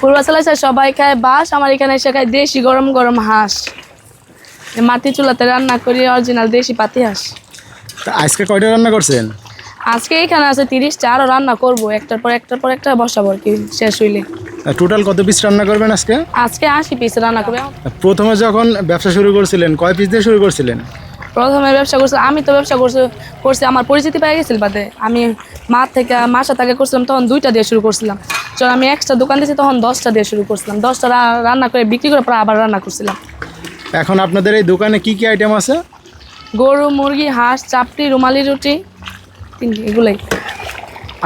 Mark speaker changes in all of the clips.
Speaker 1: পূর্বাচলে সবাই খায় বাস আমার এখানে এসে খায় দেশি গরম গরম হাঁস। মাটি চুলাতে রান্না করি অরিজিনাল দেশি পাতি হাঁস।
Speaker 2: তা আজকে কয়টা রান্না করছেন?
Speaker 1: আজকে এখানে আছে তিরিশটা আরও রান্না করব একটার পর একটার পর একটা বসাবো আর কি শেষ হইলে।
Speaker 2: টোটাল কত পিস রান্না করবেন আজকে?
Speaker 1: আজকে আশি পিস রান্না করবে।
Speaker 2: প্রথমে যখন ব্যবসা শুরু করছিলেন কয় পিস দিয়ে শুরু করছিলেন?
Speaker 1: প্রথমে ব্যবসা করছি আমি তো ব্যবসা করছি করছি আমার পরিচিতি পেয়ে গেছিল বাদে। আমি মা থেকে মাসা থেকে করছিলাম তখন দুইটা দিয়ে শুরু করছিলাম। যখন আমি এক্সট্রা দোকান দিয়েছি তখন দশটা দিয়ে শুরু করছিলাম। দশটা রান্না করে বিক্রি করে পরে আবার রান্না করছিলাম।
Speaker 2: এখন আপনাদের এই দোকানে কি কি আইটেম আছে?
Speaker 1: গরু মুরগি হাঁস চাপটি রুমালি রুটি এগুলোই।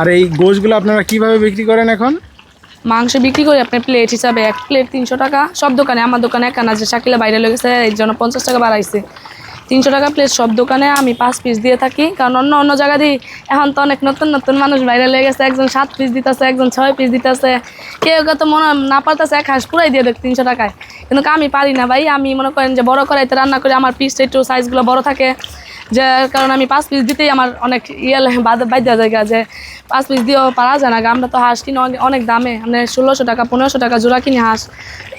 Speaker 2: আর এই গোশগুলো আপনারা কীভাবে বিক্রি করেন এখন?
Speaker 1: মাংস বিক্রি করি আপনার প্লেট হিসাবে এক প্লেট তিনশো টাকা। সব দোকানে আমার দোকানে এক একান আছে শাকিলা বাইরে লেগেছে এই জন্য পঞ্চাশ টাকা বাড়াইছে। তিনশো টাকা প্লেট সব দোকানে আমি পাঁচ পিস দিয়ে থাকি। কারণ অন্য অন্য জায়গা দিই এখন তো অনেক নতুন নতুন মানুষ বাইরে লেগে গেছে। একজন সাত পিস দিতেছে, একজন ছয় পিস দিতেছে। কেউ তো মনে না পারতেছে, এক হাঁস পুরাই দিয়ে দেখ তিনশো টাকায়। কিন্তু আমি পারি না ভাই। আমি মনে করেন যে বড় করাইতে রান্না করি, আমার পিসটা একটু সাইজগুলো বড় থাকে। যার কারণ আমি পাঁচ পিস দিতেই আমার অনেক ইয়ে বাধ্য জায়গা যে পাঁচ পিস দিয়েও পারা যায় না গা। আমরা তো হাঁস কিনে অনেক- দামে। মানে ষোলোশো টাকা, পনেরোশো টাকা জোড়া কিনি হাঁস।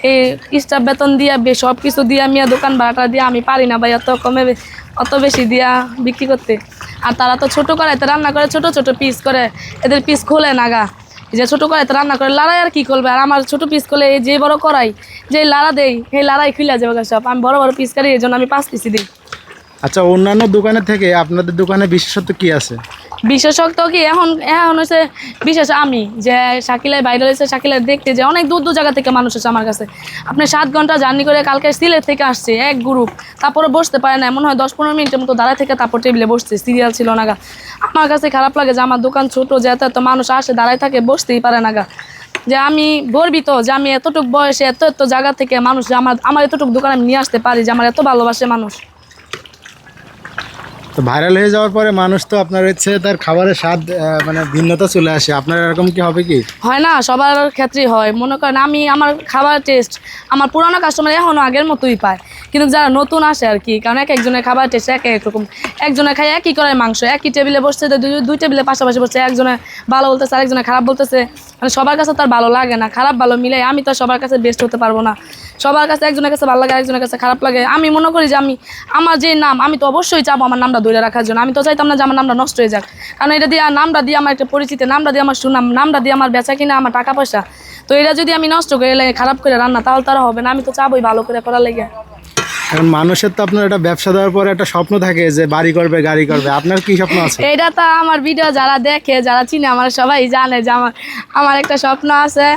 Speaker 1: এই স্টাফ বেতন দিয়ে সব কিছু দিয়ে, আমি দোকান ভাড়াটা দিয়ে আমি পারি না ভাই, অত কমে অত বেশি দিয়া বিক্রি করতে। আর তারা তো ছোটো করাইতে, রান্না করে ছোট ছোট পিস করে, এদের পিস খোলে না গা। যে ছোটো করাইতে, রান্না করে, লড়াই আর কি করবে? আর আমার ছোট পিস করলে এই যে বড় করাই যে লাড়া দেই, সেই লাড়াই খুলে যাবে সব। আমি বড় বড় পিস করি, এই জন্য আমি পাঁচ পিসই দিই।
Speaker 2: আচ্ছা অন্যান্য দোকানের থেকে আপনাদের দোকানে বিশেষত্ব কি আছে?
Speaker 1: বিশেষত্ব কি? এখন এখন হচ্ছে বিশেষ আমি, যে শাকিলায় বাইরে রয়েছে শাকিলায় দেখতে যে অনেক দূর দূর জায়গা থেকে মানুষ আছে আমার কাছে। আপনি সাত ঘণ্টা জার্নি করে কালকে সিলেট থেকে আসছে, এক গ্রুপ তারপরে বসতে পারে না, মনে হয় দশ পনেরো মিনিটের মতো দাঁড়ায় থেকে তারপর টেবিলে বসছে সিরিয়াল ছিল না গা। আমার কাছে খারাপ লাগে যে আমার দোকান ছোট, যে এত এত মানুষ আসে, দাঁড়ায় থাকে, বসতেই পারে না গা। যে আমি গর্বিত যে আমি এতটুকু বয়সে এত এত জায়গা থেকে মানুষ আমার আমার এতটুকু দোকান আমি নিয়ে আসতে পারি, যে আমার এত ভালোবাসে মানুষ।
Speaker 2: তো ভাইরাল হয়ে যাওয়ার পরে মানুষ তো আপনার হচ্ছে তার খাবারের স্বাদ মানে ভিন্নতা চলে আসে। আপনার এরকম কি হবে কি?
Speaker 1: হয় না, সবার ক্ষেত্রেই হয়। মনে করেন আমি আমার খাবার টেস্ট আমার পুরানো কাস্টমার এখনও আগের মতোই পায়। কিন্তু যারা নতুন আসে আর কি, কারণ এক একজনের খাবার টেস্ট এক এক রকম। একজনে খায় একই করে মাংস, একই টেবিলে বসছে, দুই দুই টেবিলে পাশাপাশি বসছে, একজনে ভালো বলতেছে, আরেকজনে খারাপ বলতেছে। মানে সবার কাছে তার ভালো লাগে না, খারাপ ভালো মিলে আমি তো সবার কাছে বেস্ট হতে পারব না। সবার কাছে একজনের কাছে ভালো লাগে, আরেকজনের কাছে খারাপ লাগে। আমি মনে করি যে আমি, আমার যে নাম, আমি তো অবশ্যই চাবো, আমার নামটা ধরে রাখার জন্য। আমি তো চাইতাম না যে আমার নামটা নষ্ট হয়ে যাক। কারণ এটা দিয়ে নামটা দিয়ে আমার একটা পরিচিতি নামটা দিয়ে আমার সুনাম নামটা দিয়ে আমার বেচা কিনা আমার টাকা পয়সা। তো এটা যদি আমি নষ্ট করে খারাপ করে রান্না তাহলে তারা হবে না। আমি তো চাবোই ভালো করে করার লেগে।
Speaker 2: কারণ মানুষের তো আপনার একটা ব্যবসা দেওয়ার পরে একটা স্বপ্ন থাকে যে বাড়ি করবে গাড়ি করবে। আপনার কি স্বপ্ন আছে?
Speaker 1: এটা তো আমার ভিডিও যারা দেখে যারা চিনে আমার সবাই জানে যে আমার আমার একটা স্বপ্ন আছে।